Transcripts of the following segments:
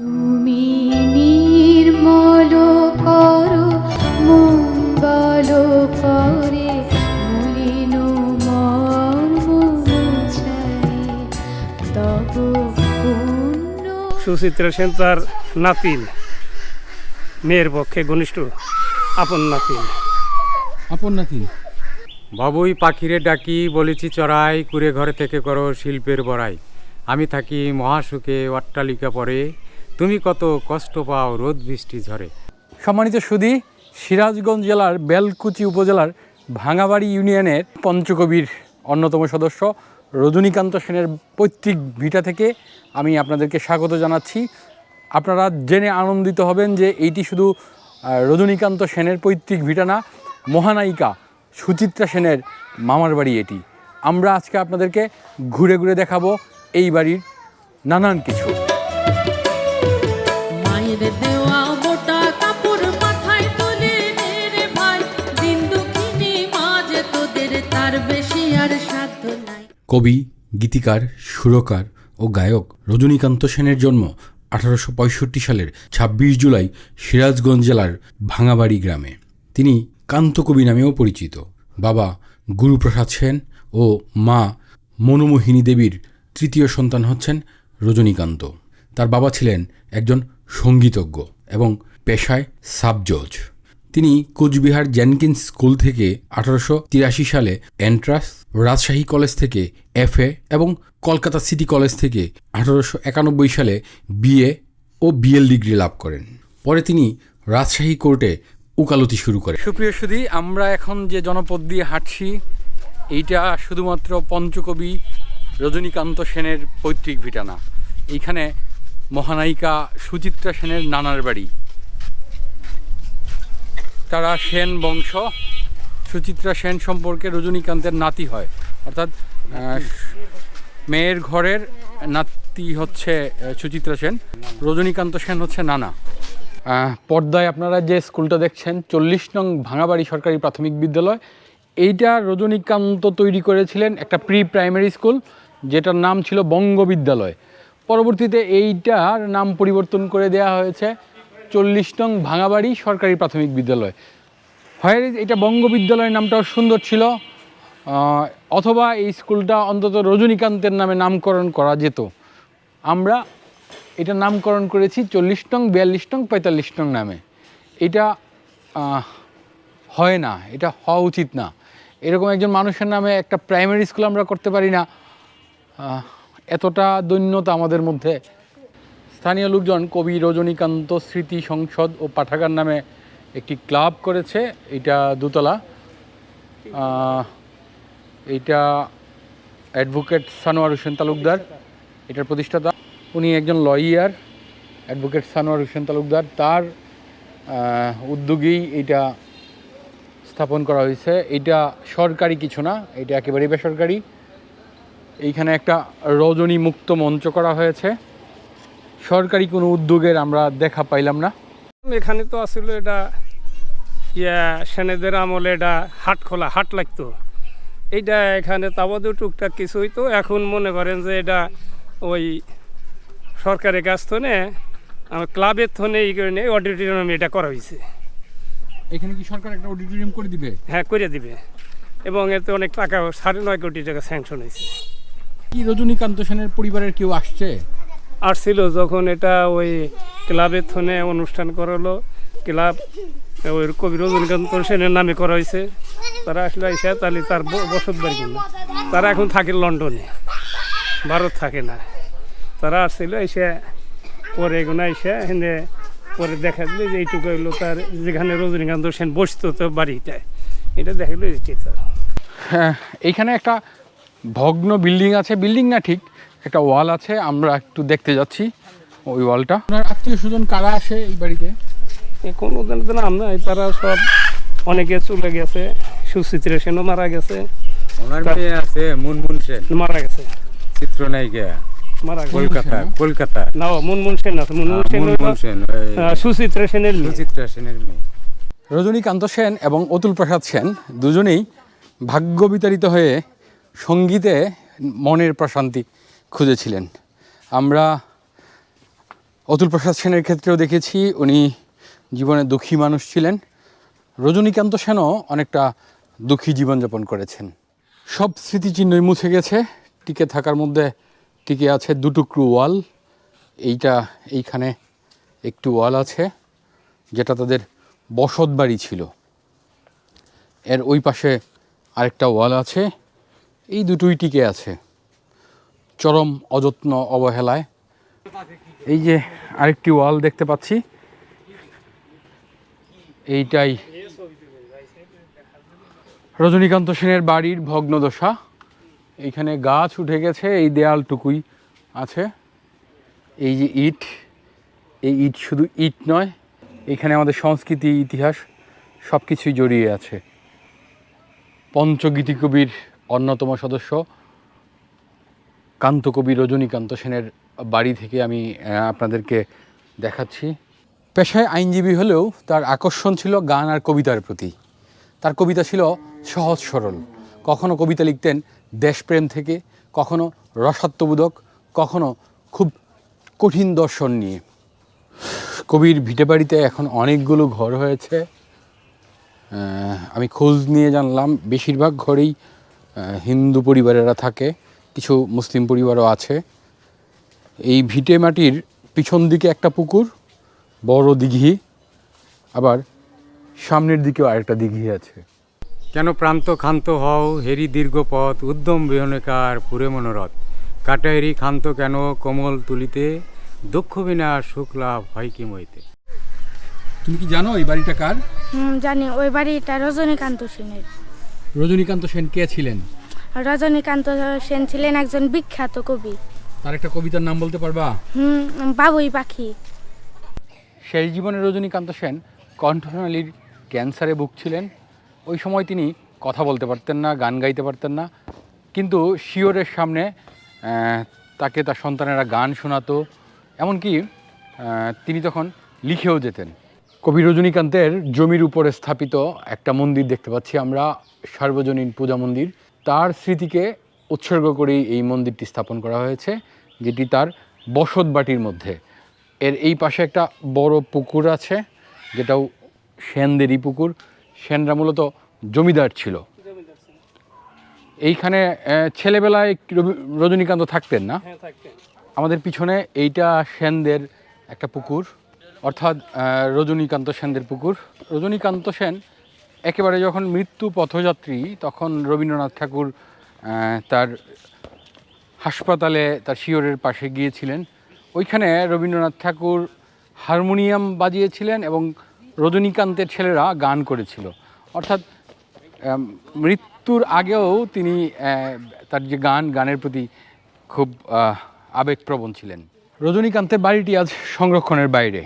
তুমি নির্মল করো মঙ্গল করে মলিন সুচিত্রা সেন তার নাতিন মেয়ের পক্ষে ঘনিষ্ঠ আপন নাতিন। আপন নাতি বাবুই পাখিরে ডাকি বলেছি চড়াই কুড়ে ঘরে থেকে করো শিল্পের বড়াই। আমি থাকি মহাসুখে অট্টালিকা পরে তুমি কত কষ্ট পাও রোদ বৃষ্টি ঝরে। সম্মানিত সুদী, সিরাজগঞ্জ জেলার বেলকুচি উপজেলার ভাঙাবাড়ি ইউনিয়নের পঞ্চকবির অন্যতম সদস্য রজনীকান্ত সেনের পৈতৃক ভিটা থেকে আমি আপনাদেরকে স্বাগত জানাচ্ছি। আপনারা জেনে আনন্দিত হবেন যে এইটি শুধু রজনীকান্ত সেনের পৈতৃক ভিটা না, মহানায়িকা সুচিত্রা সেনের মামার বাড়ি এটি। আমরা আজকে আপনাদেরকে ঘুরে ঘুরে দেখাবো এই বাড়ির নানান কিছু। কবি, গীতিকার, সুরকার ও গায়ক রজনীকান্ত সেনের জন্ম আঠারোশো পঁয়ষট্টি সালের ছাব্বিশ জুলাই সিরাজগঞ্জ জেলার ভাঙাবাড়ি গ্রামে। তিনি কান্তকবি নামেও পরিচিত। বাবা গুরুপ্রসাদ সেন ও মা মনোমোহিনী দেবীর তৃতীয় সন্তান হচ্ছেন রজনীকান্ত। তার বাবা ছিলেন একজন সঙ্গীতজ্ঞ এবং পেশায় সাব জজ তিনি কোচবিহার জেনকিন্স স্কুল থেকে আঠারোশো তিরাশি সালে এন্ট্রাস রাজশাহী কলেজ থেকে এফএ এবং কলকাতা সিটি কলেজ থেকে আঠারোশো একানব্বই সালে বিএ ও বিএল ডিগ্রি লাভ করেন। পরে তিনি রাজশাহী কোর্টে উকালতি শুরু করেন। সুপ্রিয় সুধী, আমরা এখন যে জনপদ দিয়ে হাঁটছি, এইটা শুধুমাত্র পঞ্চকবি রজনীকান্ত সেনের পৈতৃক ভিটানা। এইখানে মহানায়িকা সুচিত্রা সেনের নানার বাড়ি। তারা সেন বংশ, সুচিত্রা সেন সম্পর্কে রজনীকান্তের নাতি হয়। অর্থাৎ মেয়ের ঘরের নাতি হচ্ছে সুচিত্রা সেন, রজনীকান্ত সেন হচ্ছে নানা। পর্দায় আপনারা যে স্কুলটা দেখছেন, চল্লিশ নং ভাঙাবাড়ি সরকারি প্রাথমিক বিদ্যালয়, এইটা রজনীকান্ত তৈরি করেছিলেন একটা প্রি প্রাইমারি স্কুল, যেটার নাম ছিল বঙ্গ বিদ্যালয় পরবর্তীতে এইটার নাম পরিবর্তন করে দেওয়া হয়েছে চল্লিশ নং ভাঙাবাড়ি সরকারি প্রাথমিক বিদ্যালয়। হয় এটা বঙ্গ বিদ্যালয় নামটাও সুন্দর ছিল অথবা এই স্কুলটা অন্তত রজনীকান্তের নামে নামকরণ করা যেত। আমরা এটা নামকরণ করেছি চল্লিশ টং বিয়াল্লিশ টং পঁয়তাল্লিশ টং নামে। এটা হয় না, এটা হওয়া উচিত না। এরকম একজন মানুষের নামে একটা প্রাইমারি স্কুল আমরা করতে পারি না। এতটা দৈন্যতা আমাদের মধ্যে স্থানীয় লোকজন কবি রজনীকান্ত স্মৃতি সংসদ ও পাঠাগার নামে একটি ক্লাব করেছে। এটা দুতলা। এইটা অ্যাডভোকেট সানোয়ার হোসেন তালুকদার, এটার প্রতিষ্ঠাতা। উনি একজন লয়ার, অ্যাডভোকেট সানোয়ার হোসেন তালুকদার। তার উদ্যোগেই এটা স্থাপন করা হয়েছে। এটা সরকারি কিছু না, এটা একেবারেই বেসরকারি। এইখানে একটা রজনী মুক্ত মঞ্চ করা হয়েছে। সরকারি কোনো উদ্যোগের আমরা দেখা পাইলাম না। এখানে তো আসলে এটা ইয়া সেনেদের আমলে এটা হাট খোলা হাট লাগতো। এইটা এখানে তাবাদু টুকটাক কিছু হইতো। এখন মনে করেন যে এটা ওই সরকারের কাছ থেকে আমার ক্লাবের থনে এই করে নিয়ে অডিটোরিয়ামে এটা করা হয়েছে এখানে কি সরকার একটা অডিটোরিয়াম করে দিবে? হ্যাঁ করে দিবে। এবং এতে অনেক টাকা সাড়ে নয় কোটি টাকা স্যাংশন হয়েছে কি রজনীকান্ত সেনের পরিবারের কেউ আসছে? আসছিল যখন এটা ওই ক্লাবের থনে অনুষ্ঠান করালো। ক্লাব, ওই কবি রজনীকান্ত সেনের নামে করা হয়েছে। তারা আসলে এসে তাহলে তার বসত বাড়ি কিনলো তারা এখন থাকে লন্ডনে। ভারত থাকে না। তারা আসছিল এসে পরে এগুলো এসে এখানে পরে দেখা দিল যে এইটুকু হইল তার যেখানে রজনীকান্ত সেন বসতো তো বাড়িতে। এটা দেখাল এটি তার হ্যাঁ এইখানে একটা ভগ্ন বিল্ডিং আছে। বিল্ডিং না ঠিক? একটা ওয়াল আছে আমরা একটু দেখতে যাচ্ছি ওই ওয়ালটা। আপনার আত্মীয় স্বজন কারা আসে এই বাড়িতে? এখন ওদের নাম নাই তারা সব অনেকে চলে গেছে সুচিত্রা সেনও মারা গেছে। ওনার মেয়ে আছে মুনমুন সেন। মারা গেছে। চিত্রনায়িকা। মারা গেছে। কলকাতা কলকাতা। না মুনমুন সেন আছে মুনমুন সেন মুনমুন সেন সুচিত্রা সেনের। সুচিত্রা সেনের মেয়ে। রজনীকান্ত সেন এবং অতুল প্রসাদ সেন দুজনেই ভাগ্য বিতাড়িত হয়ে সঙ্গীতে মনের প্রশান্তি। খুঁজেছিলেন। আমরা অতুল প্রসাদ সেনের ক্ষেত্রেও দেখেছি, উনি জীবনে দুঃখী মানুষ ছিলেন। রজনীকান্ত সেনও অনেকটা দুঃখী জীবনযাপন করেছেন। সব স্মৃতিচিহ্নই মুছে গেছে, টিকে থাকার মধ্যে টিকে আছে দুটুকরো ওয়াল। এইটা, এইখানে একটু ওয়াল আছে, যেটা তাদের বসত বাড়ি ছিল। এর ওই পাশে আরেকটা ওয়াল আছে, এই দুটোই টিকে আছে। চরম অযত্ন অবহেলায়। এই যে আরেকটি ওয়াল দেখতে পাচ্ছি। এইটাই রজনীকান্ত সেনের বাড়ির ভগ্নদশা। এইখানে গাছ উঠে গেছে, এই দেয়ালটুকুই আছে। এই যে ইট, এই ইট শুধু ইট নয়, এখানে আমাদের সংস্কৃতি, ইতিহাস সব কিছুই জড়িয়ে আছে। পঞ্চগীতি কবির অন্যতম সদস্য। কান্তকবি রজনীকান্ত সেনের বাড়ি থেকে আমি আপনাদেরকে দেখাচ্ছি। পেশায় আইনজীবী হলেও তার আকর্ষণ ছিল গান আর কবিতার প্রতি। তার কবিতা ছিল সহজ সরল। কখনো কবিতা লিখতেন দেশপ্রেম থেকে, কখনো রসাত্মবোধক, কখনো খুব কঠিন দর্শন নিয়ে। কবির ভিটে বাড়িতে এখন অনেকগুলো ঘর হয়েছে। আমি খোঁজ নিয়ে জানলাম, বেশিরভাগ ঘরেই হিন্দু পরিবারেরা থাকে। কিছু মুসলিম পরিবারও আছে। এই ভিটে মাটির পিছন দিকে একটা পুকুর বড় দিঘি আবার সামনের দিকেও আরেকটা দিঘি আছে। কেন প্রান্ত ক্ষান্ত হও হেরি দীর্ঘ পথ উদ্যম বিহনেকার পুরে মনোরথ। কাটাহেরি ক্ষান্ত কেন কোমল তুলিতে দুঃখ বিনা সুখ লাভ হয় কি মইতে? তুমি কি জানো এই বাড়িটা কার? জানি। ওই বাড়িটা রজনীকান্ত সেনের। রজনীকান্ত সেন কে ছিলেন? রজনীকান্ত সেন ছিলেন একজন বিখ্যাত কবি। তার একটা কবিতার নাম বলতে পারবা? হুম বাবুই পাখি। শেষ জীবনে রজনীকান্ত সেন কণ্ঠনালীর ক্যান্সারে ভুগছিলেন। ওই সময় তিনি কথা বলতে পারতেন না গান গাইতে পারতেন না। কিন্তু শিওরের সামনে তাকে তার সন্তানেরা গান শোনাতো। এমনকি তিনি তখন লিখেও যেতেন। কবি রজনীকান্তের জমির উপরে স্থাপিত একটা মন্দির দেখতে পাচ্ছি আমরা সার্বজনীন পূজা মন্দির। তার স্মৃতিকে উৎসর্গ করেই এই মন্দিরটি স্থাপন করা হয়েছে যেটি তার বসত বাটির মধ্যে। এর এই পাশে একটা বড় পুকুর আছে যেটাও সেনদেরই পুকুর। সেনরা মূলত জমিদার ছিল। এইখানে ছেলেবেলায় রজনীকান্ত থাকতেন না? হ্যাঁ আমাদের পিছনে এইটা সেনদের একটা পুকুর অর্থাৎ রজনীকান্ত সেনদের পুকুর। রজনীকান্ত সেন একেবারে যখন মৃত্যু পথযাত্রী, তখন রবীন্দ্রনাথ ঠাকুর তার হাসপাতালে, তার শিয়রের পাশে গিয়েছিলেন। ওইখানে রবীন্দ্রনাথ ঠাকুর হারমোনিয়াম বাজিয়েছিলেন এবং রজনীকান্তের ছেলেরা গান করেছিল। অর্থাৎ মৃত্যুর আগেও তিনি তার যে গান, গানের প্রতি খুব আবেগপ্রবণ ছিলেন। রজনীকান্তের বাড়িটি আজ সংরক্ষণের বাইরে।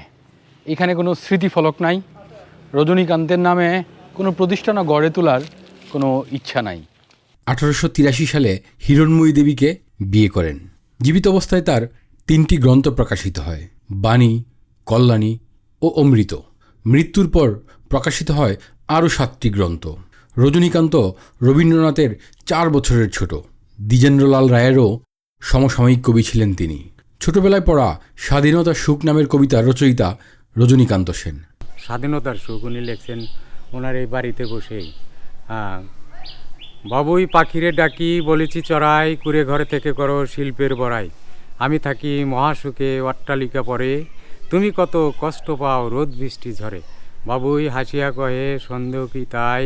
এখানে কোনো স্মৃতিফলক নাই। রজনীকান্তের নামে কোনো প্রতিষ্ঠানও গড়ে তোলার কোনো ইচ্ছা নাই। আঠারোশো তিরাশি সালে হিরণময়ী দেবীকে বিয়ে করেন। জীবিত অবস্থায় তার তিনটি গ্রন্থ প্রকাশিত হয় বাণী কল্যাণী ও অমৃত। মৃত্যুর পর প্রকাশিত হয় আরও সাতটি গ্রন্থ। রজনীকান্ত রবীন্দ্রনাথের চার বছরের ছোট। দ্বিজেন্দ্রলাল রায়েরও সমসাময়িক কবি ছিলেন তিনি। ছোটবেলায় পড়া স্বাধীনতা সুখ নামের কবিতার রচয়িতা রজনীকান্ত সেন। স্বাধীনতার সুখ উনি লেখছেন ওনার এই বাড়িতে বসেই। হ্যাঁ। বাবুই পাখিরে ডাকি, বলেছি, চড়াই, কুড়ে ঘরে থেকে করো শিল্পের বড়াই। আমি থাকি মহাসুখে অট্টালিকা পরে। তুমি কত কষ্ট পাও রোদ বৃষ্টি ঝরে। বাবুই হাসিয়া কহে সন্দেহ কি তাই?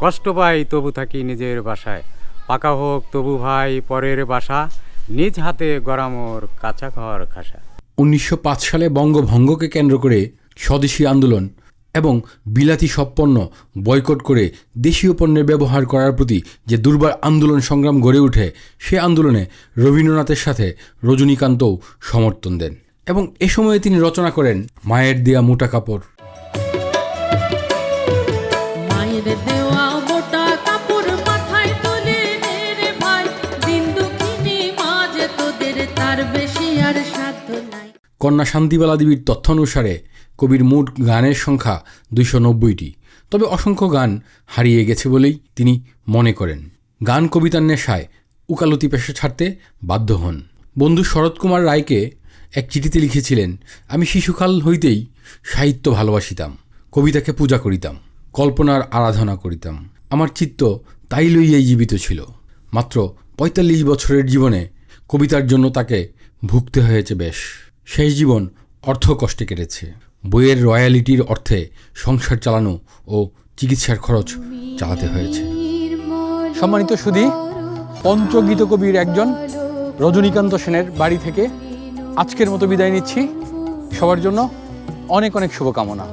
কষ্ট পাই, তবু থাকি নিজের বাসায়। পাকা হোক, তবু ভাই, পরের বাসা। নিজ হাতে গড়ামোর কাঁচা ঘর খাসা উনিশশো পাঁচ সালে বঙ্গভঙ্গকে কেন্দ্র করে স্বদেশী আন্দোলন এবং বিলাতি সব পণ্য বয়কট করে দেশীয় পণ্যের ব্যবহার করার প্রতি যে দুর্বার আন্দোলন সংগ্রাম গড়ে ওঠে, সে আন্দোলনে রবীন্দ্রনাথের সাথে রজনীকান্তও সমর্থন দেন। এবং এ সময়ে তিনি রচনা করেন মায়ের দেয়া মোটা কাপড়। কন্যা শান্তিবালা দেবীর তথ্য অনুসারে কবির মোট গানের সংখ্যা দুইশো নব্বইটি। তবে অসংখ্য গান হারিয়ে গেছে বলেই তিনি মনে করেন। গান কবিতার নেশায় উকালতি পেশা ছাড়তে বাধ্য হন। বন্ধু শরৎকুমার রায়কে এক চিঠিতে লিখেছিলেন, আমি শিশুকাল হইতেই সাহিত্য ভালোবাসিতাম, কবিতাকে পূজা করিতাম, কল্পনার আরাধনা করিতাম। আমার চিত্ত তাই লইয়াই জীবিত ছিল। মাত্র পঁয়তাল্লিশ বছরের জীবনে কবিতার জন্য তাকে ভুগতে হয়েছে বেশ। শেষ জীবন অর্থ কষ্টে কেটেছে। বইয়ের রয়্যালিটির অর্থে সংসার চালানো ও চিকিৎসার খরচ চালাতে হয়েছে। সম্মানিত সুধী পঞ্চগীত কবির একজন রজনীকান্ত সেনের বাড়ি থেকে আজকের মতো বিদায় নিচ্ছি। সবার জন্য অনেক অনেক শুভকামনা।